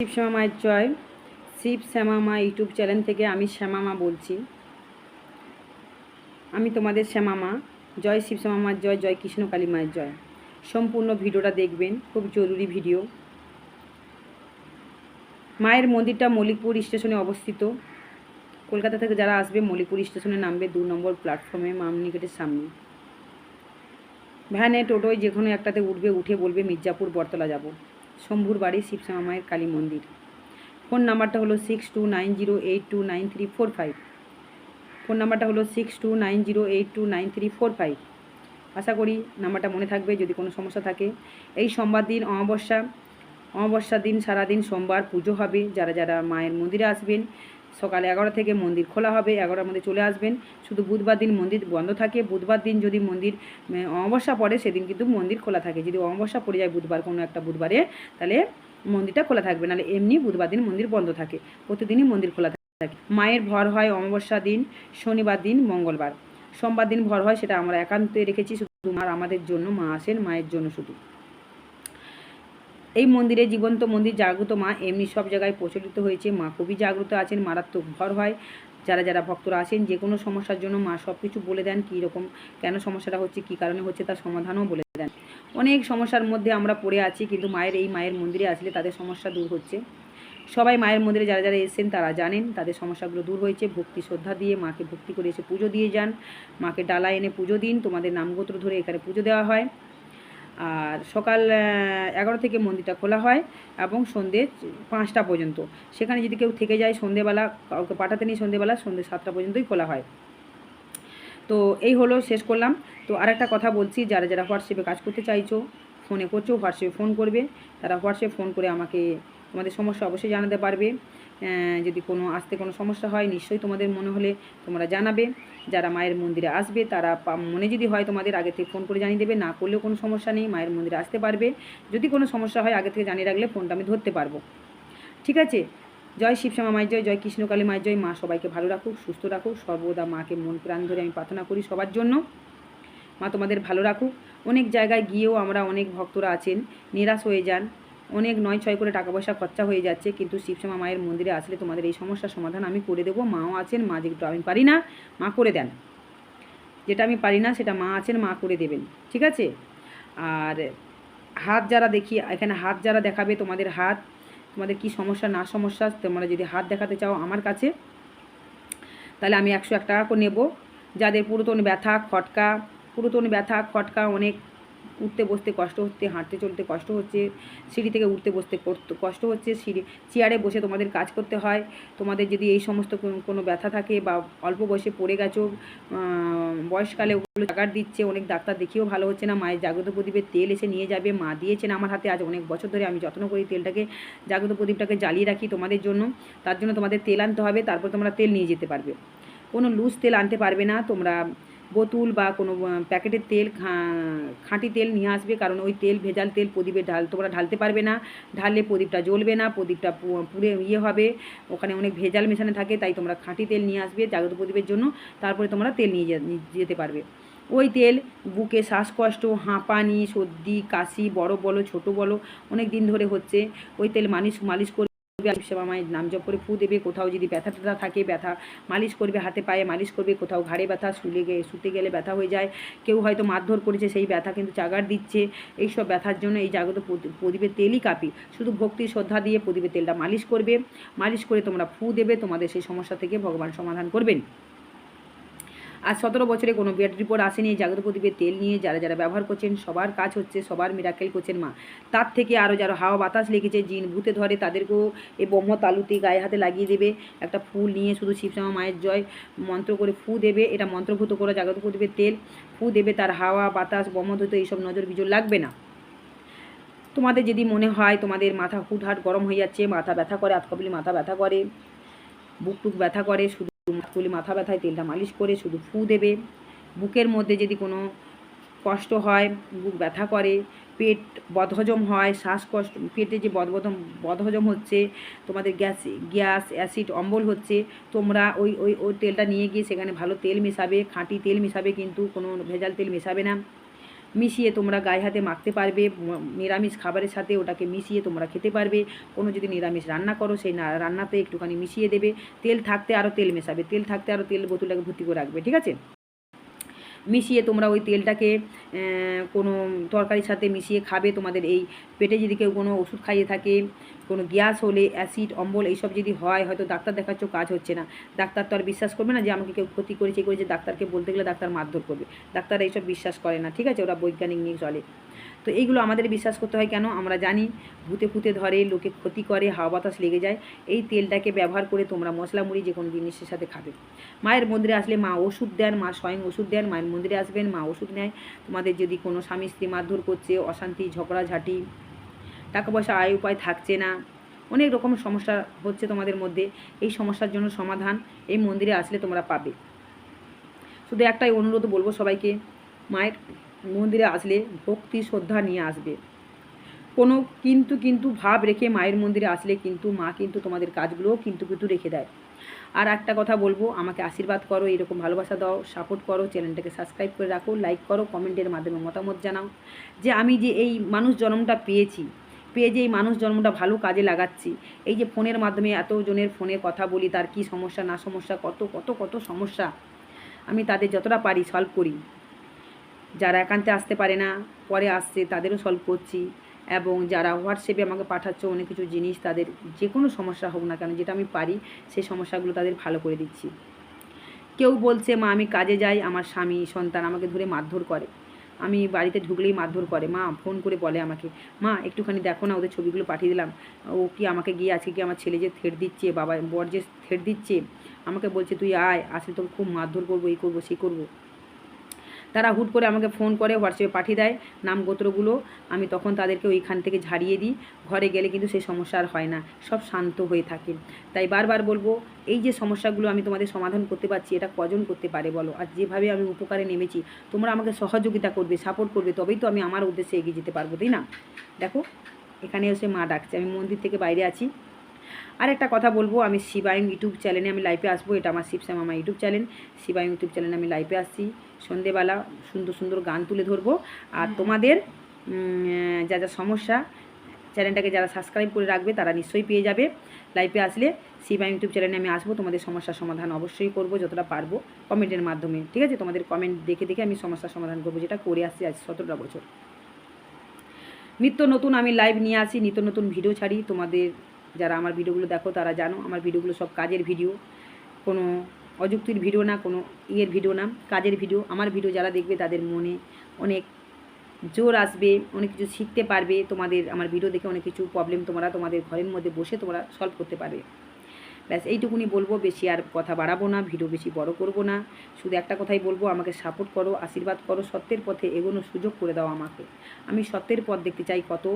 শিব শ্যামা মায়ের জয়। শিব শ্যামা মা YouTube channel থেকে আমি শ্যামা মা বলছি। আমি তোমাদের শ্যামা মা। জয় শিব শ্যামা মার জয় জয় কৃষ্ণ কালী মায়ের জয়। সম্পূর্ণ ভিডিওটা দেখবেন, খুব জরুরি ভিডিও। মায়ের মন্দিরটা মল্লিকপুর স্টেশনে অবস্থিত। কলকাতা থেকে যারা আসবে, মল্লিকপুর স্টেশনে নামবে দু নম্বর প্ল্যাটফর্মে মামনি গেটের সামনে। ভ্যানে, টোটোয় যে কোনো একটাতে উঠবে, উঠে বলবে, মির্জাপুর, বটতলা যাব। শম্ভুর বাড়ি শিবশ্যামা মায়ের কালী মন্দির। ফোন নাম্বারটা হলো six two nine zero eight two nine three four five. Phone নাম্বারটা হলো six two nine zero eight two nine three four five. আশা করি নাম্বারটা মনে থাকবে, যদি কোনো সমস্যা থাকে। এই সোমবার দিন অমাবস্যা। অমাবস্যার দিন সারাদিন সোমবার পুজো হবে। যারা যারা মায়ের মন্দিরে আসবেন সকাল এগারো থেকে মন্দির খোলা হবে, এগারোটার মধ্যে চলে আসবেন। শুধু বুধবার দিন মন্দির বন্ধ থাকে, বুধবার দিন যদি মন্দির অমাবস্যা পড়ে, সেদিন কিন্তু মন্দির খোলা থাকে। যদি অমাবস্যা পড়ে যায় বুধবার কোনো একটা বুধবারে, তাহলে মন্দিরটা খোলা থাকবে। নাহলে এমনি বুধবার দিন মন্দির বন্ধ থাকে। প্রতিদিনই মন্দির খোলা থাকে। মায়ের ভর হয় অমাবস্যা দিন, শনিবার দিন, মঙ্গলবার। সোমবার দিন ভর হয়, সেটা আমরা একান্তে রেখেছি। শুধু মার আমাদের জন্য মা আসেন, মায়ের জন্য শুধু। এই মন্দিরে জীবন্ত মন্দির জাগ্রত মা, এমনি সব জায়গায় প্রচলিত হয়েছে। মা খুবই জাগ্রত আছেন, মারাত্মক ভর হয়। যারা যারা ভক্তরা আসেন যে কোনো সমস্যার জন্য মা সব কিছু বলে দেন, কী রকম, কেন সমস্যাটা হচ্ছে, কী কারণে হচ্ছে, তার সমাধানও বলে দেন। অনেক সমস্যার মধ্যে আমরা পড়ে আছি, কিন্তু মায়ের এই মায়ের মন্দিরে আসলে তাদের সমস্যা দূর হচ্ছে। সবাই মায়ের মন্দিরে যারা যারা এসেছেন, তারা জানেন তাদের সমস্যাগুলো দূর হয়েছে। ভক্তি শ্রদ্ধা দিয়ে মাকে ভক্তি করে এসে পুজো দিয়ে যান। মাকে ডালা এনে পুজো দিন। তোমাদের নামগোত্র ধরে এখানে পুজো দেওয়া হয়। আর সকাল এগারো থেকে মন্দিরটা খোলা হয় এবং সন্ধ্যে পাঁচটা পর্যন্ত। সেখানে যদি কেউ থেকে যায় সন্ধ্যেবেলা কাউকে পাঠাতে নেই সন্ধ্যেবেলা সন্ধ্যে সাতটা পর্যন্তই খোলা হয়। তো এই হলো, শেষ করলাম। তো আরেকটা কথা বলছি, যারা যারা হোয়াটসঅ্যাপে কাজ করতে চাইছো, ফোনে করছ, হোয়াটসঅ্যাপে ফোন করবে। তারা হোয়াটসঅ্যাপে ফোন করে আমাকে তোমাদের সমস্যা অবশ্যই জানাতে পারবে। যদি কোনো, আসতে কোনো সমস্যা হয়, নিশ্চয়ই তোমাদের মনে হলে তোমরা জানাবে। যারা মায়ের মন্দিরে আসবে, তারা মনে যদি হয় তোমাদের, আগে থেকে ফোন করে জানিয়ে দেবে। না করলেও কোনো সমস্যা নেই, মায়ের মন্দিরে আসতে পারবে। যদি কোনো সমস্যা হয়, আগে থেকে জানিয়ে রাখলে ফোনটা আমি ধরতে পারব। ঠিক আছে? জয় শিবশ্যামা মায়ের জয় জয় কৃষ্ণকালী মায়ের জয়। মা সবাইকে ভালো রাখুক, সুস্থ রাখুক। সর্বদা মাকে মন প্রাণ ধরে আমি প্রার্থনা করি সবার জন্য। মা তোমাদের ভালো রাখুক। অনেক জায়গায় গিয়েও আমরা অনেক ভক্তরা আছেন। নিরাশ হয়ে যান। অনেক নয়, ছয় করে টাকা পয়সা খরচা হয়ে যাচ্ছে, কিন্তু শিবশ্যামা মায়ের মন্দিরে আসলে তোমাদের এই সমস্যার সমাধান আমি করে দেবো। মাও আছেন, মা যেটা আমি পারি না, মা করে দেন। যেটা আমি পারি না, সেটা মা আছেন, মা করে দেবেন, ঠিক আছে? আর হাত যারা দেখি, এখানে হাত যারা দেখাবে তোমাদের হাত, তোমাদের কি সমস্যা, না সমস্যা, তোমরা যদি হাত দেখাতে চাও আমার কাছে, তাহলে আমি একশো এক টাকা করে নেব। যাদের পুরাতন ব্যথা, খটকা, পুরাতন ব্যথা, খটকা অনেক উঠতে বসতে কষ্ট হচ্ছে, হাঁটতে চলতে কষ্ট হচ্ছে, সিঁড়ি থেকে উঠতে বসতে কষ্ট হচ্ছে, সিঁড়ি, চেয়ারে বসে তোমাদের কাজ করতে হয়, তোমাদের যদি এই সমস্ত কোনো- কোনো ব্যথা থাকে বা অল্প বয়সে পড়ে গেছো বয়সকালে ওগুলো জাগার দিচ্ছে, অনেক ডাক্তার দেখিয়েও ভালো হচ্ছে না, মায়ের জাগ্রত প্রদীপের তেল এসে নিয়ে যাবে, মা দিয়েছেন আমার হাতে আজ অনেক বছর ধরে, আমি যত্ন করি তেলটাকে, জাগ্রত প্রদীপটাকে জ্বালিয়ে রাখি তোমাদের জন্য, তার জন্য তোমাদের তেল আনতে হবে, তারপর তোমরা তেল নিয়ে যেতে পারবে। কোনো লুজ তেল আনতে পারবে না, তোমরা বোতুল বা কোনো প্যাকেটের তেল খাঁটি তেল নিয়ে আসবে কারণ ওই তেল, ভেজাল তেল প্রদীপে ঢাল, তোমরা ঢালতে পারবে না। ঢাললে প্রদীপটা জ্বলবে না, প্রদীপটা পুড়ে ইয়ে হবে। ওখানে অনেক ভেজাল মেশানো থাকে, তাই তোমরা খাঁটি তেল নিয়ে আসবে জাগ্রত প্রদীপের জন্য। তারপরে তোমরা তেল নিয়ে যেতে পারবে। ওই তেল বুকে শ্বাসকষ্ট, হাঁপানি, সর্দি, কাশি, বড় বলো, ছোট বলো, অনেক দিন ধরে হচ্ছে। ওই তেল মালিশ মালিশ মায়ের নাম জপ করে ফু দেবে, কোথাও যদি ব্যথা ট্যাথা থাকে, ব্যথা মালিশ করবে হাতে পায়ে মালিশ করবে, কোথাও ঘাড়ে ব্যথা, শুলে গে, শুতে গেলে ব্যথা হয়ে যায়। কেউ হয়তো মারধর করেছে, সেই ব্যথা কিন্তু চাগার দিচ্ছে। এইসব ব্যথার জন্য এই জাগত প্রদীপের তেলই কাঁপি। শুধু ভক্তি, শ্রদ্ধা দিয়ে প্রদীপের তেলটা মালিশ করবে। মালিশ করে তোমরা ফু দেবে, তোমাদের সেই সমস্যা থেকে ভগবান সমাধান করবেন। আজ সতেরো বছরে কোনো বেড রিপোর্ট আসেনি এই জাগ্রত প্রদীপের তেল নিয়ে যারা যারা ব্যবহার করছেন, সবার কাজ হচ্ছে, সবার মিরাকেল করছেন মা। তার থেকে আরও যারা হাওয়া বাতাস লেগেছে, জিন ভূতে ধরে তাদেরকেও এই ব্রহ্ম তালুতে গায়ে হাতে লাগিয়ে দেবে। একটা ফুল নিয়ে শুধু শিবশ্যামা মায়ের জয়, মন্ত্র করে ফু দেবে, এটা মন্ত্রভূত করে জাগ্রত প্রদীপের তেল। ফু দেবে তার হাওয়া, বাতাস ব্রহ্মধূত এইসব নজর বিজর লাগবে না। তোমাদের যদি মনে হয় তোমাদের মাথা হুটহাট গরম হয়ে যাচ্ছে, মাথা ব্যথা করে আতকবলি মাথা ব্যথা করে, বুক টুক ব্যথা করে তুলি মাথা ব্যথায়, তেলটা মালিশ করে শুধু ফু দেবে। বুকের মধ্যে যদি কোনো কষ্ট হয়, বুক ব্যথা করে, পেট বদহজম হয়, শ্বাসকষ্ট, পেটে যে বদবদম, বদহজম হচ্ছে, তোমাদের গ্যাস গ্যাস, অ্যাসিড, অম্বল হচ্ছে, তোমরা ওই ওই ওই তেলটা নিয়ে গিয়ে সেখানে ভালো তেল মেশাবে, খাঁটি তেল মেশাবে, কিন্তু কোনো ভেজাল তেল মেশাবে না। মিশিয়ে তোমরা গায়ে হাতে মাখতে পারবে নিরামিষ খাবারের সাথে ওটাকে মিশিয়ে তোমরা খেতে পারবে। কোনো যদি নিরামিষ রান্না করো, সেই রান্নাতে একটুখানি মিশিয়ে দেবে। তেল থাকতে আরও তেল মেশাবে, তেল থাকতে আরও তেল বোতলটাকে ভর্তি করে রাখবে, ঠিক আছে? মিশিয়ে তোমরা ওই তেলটাকে কোনো তরকারির সাথে মিশিয়ে খাবে। তোমাদের এই পেটে যদি কেউ কোনো ওষুধ খাইয়ে থাকে কোনো গ্যাস হলে, অ্যাসিড, অম্বল এইসব যদি হয়, হয়তো ডাক্তার দেখাচ্ছ কাজ হচ্ছে না। ডাক্তার তো আর বিশ্বাস করবে না যে, আমাকে কেউ ক্ষতি করেছে করেছে, ডাক্তারকে বলতে গেলে ডাক্তার মারধর করবে। ডাক্তার এইসব বিশ্বাস করে না, ঠিক আছে? ওরা বৈজ্ঞানিক নিয়ে চলে। তো এইগুলো আমাদের বিশ্বাস করতে হয় কেন? আমরা জানি, ভূতে ফুতে ধরে, লোকে ক্ষতি করে, হাওয়া বাতাস লেগে যায়। এই তেলটাকে ব্যবহার করে তোমরা মশলা মুড়ি যে কোনো জিনিসের সাথে খাবে। মায়ের মন্দিরে আসলে মা ওষুধ দেন, মা স্বয়ং ওষুধ দেন, মায়ের মন্দিরে আসবেন, মা ওষুধ নেয়। তোমাদের যদি কোনো স্বামী স্ত্রী মারধর করছে, অশান্তি, ঝগড়াঝাটি টাকা পয়সা আয় উপায় থাকছে না। অনেক রকম সমস্যা হচ্ছে তোমাদের মধ্যে। এই সমস্যার জন্য সমাধান এই মন্দিরে আসলে তোমরা পাবে। শুধু একটাই অনুরোধ বলব সবাইকে, মায়ের মন্দিরে আসলে ভক্তি, শ্রদ্ধা নিয়ে আসবে। কোনো কিন্তু কিন্তু ভাব রেখে মায়ের মন্দিরে আসলে কিন্তু মা কিন্তু তোমাদের কাজগুলোও কিন্তু কিন্তু রেখে দেয়। আর একটা কথা বলব, আমাকে আশীর্বাদ করো, এরকম ভালোবাসা দাও সাপোর্ট করো, চ্যানেলটাকে সাবস্ক্রাইব করে রাখো লাইক করো কমেন্টের মাধ্যমে মতামত জানাও। যে আমি যে এই মানুষ জন্মটা পেয়েছি পেয়ে যে এই মানুষ জন্মটা ভালো কাজে লাগাচ্ছি। এই যে ফোনের মাধ্যমে এতজনের ফোনে কথা বলি, তার কি সমস্যা, না সমস্যা, কত কত কত সমস্যা। আমি তাদের যতটা পারি সলভ করি। যারা একান্তে আসতে পারে না, পরে আসছে, তাদেরও সলভ করছি। এবং যারা হোয়াটসঅ্যাপে আমাকে পাঠাচ্ছে, অনেক কিছু জিনিস তাদের যে কোনো সমস্যা হোক না কেন, যেটা আমি পারি, সেই সমস্যাগুলো তাদের ভালো করে দিচ্ছি। কেউ বলছে, মা, আমি কাজে যাই, আমার স্বামী, সন্তান আমাকে ধরে মারধর করে। আমি বাড়িতে ঢুকলেই মারধর করে। মা ফোন করে বলে আমাকে, মা, একটুখানি দেখো না ওদের ছবিগুলো পাঠিয়ে দিলাম। ও কি আমাকে গিয়ে আজকে কি আমার ছেলে যে থেট দিচ্ছে, বাবা, বর যে থেট দিচ্ছে, আমাকে বলছে তুই আয়, আসলে তোকে খুব মারধর করব এই করব সেই করব। তারা হুট করে আমাকে ফোন করে, হোয়াটসঅ্যাপে পাঠিয়ে দেয় নাম গোত্রগুলো। আমি তখন তাদেরকে ওইখান থেকে ঝাড়িয়ে দিই। ঘরে গেলে কিন্তু সেই সমস্যা আর হয় না, সব শান্ত হয়ে থাকে। তাই বারবার বলব, এই যে সমস্যাগুলো আমি তোমাদের সমাধান করতে পারছি, এটা কজন করতে পারে বলো? আর যেভাবে আমি উপকারে নেমেছি, তোমরা আমাকে সহযোগিতা করবে সাপোর্ট করবে, তবেই তো আমি আমার উদ্দেশ্যে এগিয়ে যেতে পারব, তাই না? দেখো, এখানে এসে মা ডাকছে, আমি মন্দির থেকে বাইরে আছি। আর একটা কথা বলব, আমি শিবায়ং ইউটিউব চ্যানেলে আমি লাইভে আসব, এটা আমার শিবশ্যাম আমার ইউটিউব চ্যানেল। শিবায়ং ইউটিউব চ্যানেলে আমি লাইভে আসছি। সন্ধেবেলা সুন্দর সুন্দর গান তুলে ধরবো। আর তোমাদের যা যা সমস্যা চ্যানেলটাকে যারা সাবস্ক্রাইব করে রাখবে তারা নিশ্চয়ই পেয়ে যাবে। লাইভে আসলে শিবায়ং ইউটিউব চ্যানেলে আমি আসব তোমাদের সমস্যার সমাধান অবশ্যই করব যতটা পারব কমেন্টের মাধ্যমে। ঠিক আছে? তোমাদের কমেন্ট দেখে দেখে আমি সমস্যার সমাধান করব যেটা করে আসছি আজ সতেরোটা বছর। নিত্য নতুন আমি লাইভ নিয়ে আসি নিত্য নতুন ভিডিও ছাড়ি। তোমাদের যারা আমার ভিডিওগুলো দেখো তারা জানো আমার ভিডিওগুলো সব কাজের ভিডিও কোনো অযুক্তির ভিডিও না, কোনো ইয়ের ভিডিও না, কাজের ভিডিও, আমার ভিডিও যারা দেখবে তাদের মনে অনেক জোর আসবে, অনেক কিছু শিখতে পারবে, তোমাদের আমার ভিডিও দেখে অনেক কিছু প্রবলেম তোমরা তোমাদের ঘরের মধ্যে বসে তোমরা সলভ করতে পারবে। ব্যাস, এইটুকুনি বলব, বেশি আর কথা বাড়াবো না, ভিডিও বেশি বড় করব না, শুধু একটা কথাই বলব, আমাকে সাপোর্ট করো, আশীর্বাদ করো, সত্যের পথে এগোনোর সুযোগ করে দাও আমাকে। আমি সত্যের পথ দেখতে চাই কত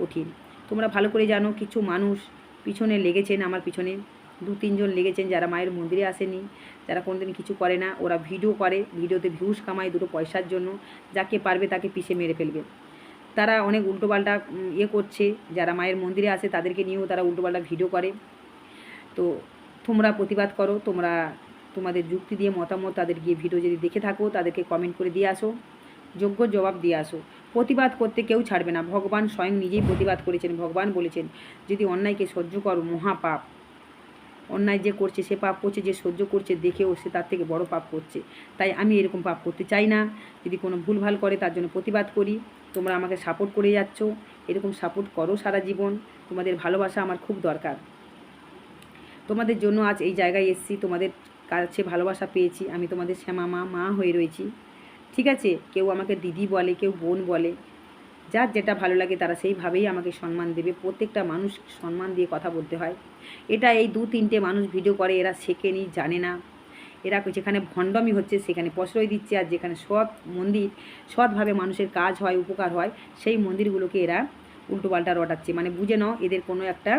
কঠিন। তোমরা ভালো করে জানো, কিছু মানুষ পিছনে লেগেছেন, আমার পিছনে দু তিনজন লেগেছেন যারা মায়ের মন্দিরে আসেনি, যারা কোনোদিন কিছু করে না, ওরা ভিডিও করে, ভিডিওতে ভিউজ কামায় দুটো পয়সার জন্য, যাকে পারবে তাকে পিষে মেরে ফেলবে। তারা অনেক উল্টোপাল্টা ইয়ে করছে, যারা মায়ের মন্দিরে আসে তাদেরকে নিয়েও তারা উল্টোপাল্টা ভিডিও করে। তো তোমরা প্রতিবাদ করো, তোমরা তোমাদের যুক্তি দিয়ে মতামত, তাদের গিয়ে ভিডিও যদি দেখে থাকো, তাদেরকে কমেন্ট করে দিয়ে আসো, যোগ্য জবাব দিয়ে আসো। প্রতিবাদ করতে কেউ ছাড়বে না, ভগবান স্বয়ং নিজেই প্রতিবাদ করেছেন, ভগবান বলেছেন, যদি অন্যায়কে সহ্য করো মহাপাপ। অন্যায় যে করছে, সে পাপ করছে, যে সহ্য করছে, দেখেও সে তার থেকে বড় পাপ করছে। তাই আমি এরকম পাপ করতে চাই না। যদি কোনো ভুলভাল করে, তার জন্য প্রতিবাদ করি। তোমরা আমাকে সাপোর্ট করে যাচ্ছ। এরকম সাপোর্ট করো সারা জীবন। তোমাদের ভালোবাসা আমার খুব দরকার। তোমাদের জন্য আজ এই জায়গায় এসেছি। তোমাদের কাছে ভালোবাসা পেয়েছি। আমি তোমাদের শ্যামা মা মা হয়ে রয়েছি। ঠিক আছে? কেউ আমাকে দিদি বলে, কেউ বোন বলে। যার যেটা ভালো লাগে তারা সেইভাবেই আমাকে সম্মান দেবে। প্রত্যেকটা মানুষ সম্মান দিয়ে কথা বলতে হয়। এটা এই দু তিনটে মানুষ ভিডিও করে, এরা শেখেনি জানে না। এরা যেখানে ভণ্ডমি হচ্ছে সেখানে প্রশ্রয় দিচ্ছে আর যেখানে সৎ মন্দির, সৎভাবে মানুষের কাজ হয়, উপকার হয়, সেই মন্দিরগুলোকে এরা উল্টোপাল্টা রটাচ্ছে। মানে বুঝে নাও, এদের কোনো একটা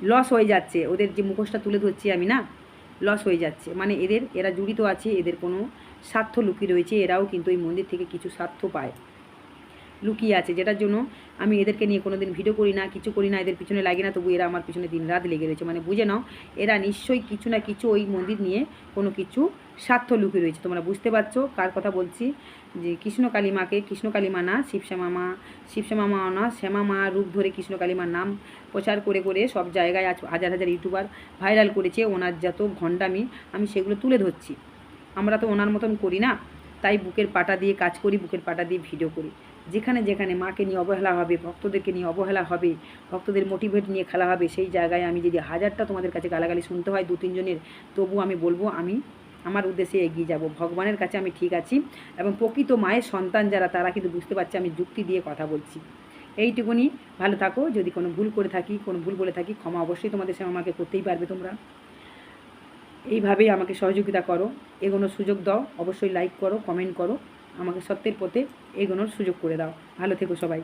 লস হয়ে যাচ্ছে। ওদের যে মুখোশটা তুলে ধরছি আমি না লস হয়ে যাচ্ছে। মানে এদের, এরা জড়িত আছে, এদের কোনো স্বার্থ লুকিয়ে রয়েছে, এরাও কিন্তু এই মন্দির থেকে কিছু স্বার্থ পায়। লুকিয়ে আছে, যেটার জন্য আমি এদেরকে নিয়ে কোনো দিন ভিডিও করি না, কিছু করি না, এদের পিছনে লাগে না, তবু এরা আমার পিছনে দিন রাত লেগে রয়েছে। মানে বুঝে নাও, এরা নিশ্চয়ই কিছু না কিছু ওই মন্দির নিয়ে কোনো কিছু স্বার্থ লুকিয়ে রয়েছে। তোমরা বুঝতে পারছ কার কথা বলছি? যে কৃষ্ণকালী মাকে কৃষ্ণকালী মা না শিবশ্যামা মা শিবশ্যামা মা না শ্যামা মা রূপ ধরে কৃষ্ণকালী মার নাম প্রচার করে করে সব জায়গায় আজ হাজার হাজার ইউটিউবার ভাইরাল করেছে, ওনার যত ভণ্ডামি আমি সেগুলো তুলে ধরছি। আমরা তো ওনার মতন করি না, তাই বুকের পাটা দিয়ে কাজ করি, বুকের পাটা দিয়ে ভিডিও করি। যেখানে যেখানে মাকে নিয়ে অবহেলা হবে, ভক্তদেরকে নিয়ে অবহেলা হবে, ভক্তদের মোটিভেট নিয়ে খেলা হবে, সেই জায়গায় আমি যদি হাজারটা তোমাদের কাছে গালাগালি শুনতে হয় দু তিনজনের তবু আমি বলব আমি আমার উদ্দেশ্যে এগিয়ে যাব। ভগবানের কাছে আমি ঠিক আছি এবং প্রকৃত মায়ের সন্তান যারা, তারা কিন্তু বুঝতে পারছে আমি যুক্তি দিয়ে কথা বলছি। এইটুকুনি, ভালো থাকো, যদি কোনো ভুল করে থাকি, কোনো ভুল বলে থাকি, ক্ষমা অবশ্যই তোমাদের সঙ্গে আমাকে করতেই পারবে তোমরা। এইভাবেই আমাকে সহযোগিতা করো, এগোনোর সুযোগ দাও, অবশ্যই লাইক করো কমেন্ট করো। আমাকে সত্যের পথে এগোনোর সুযোগ করে দাও। ভালো থেকো সবাই।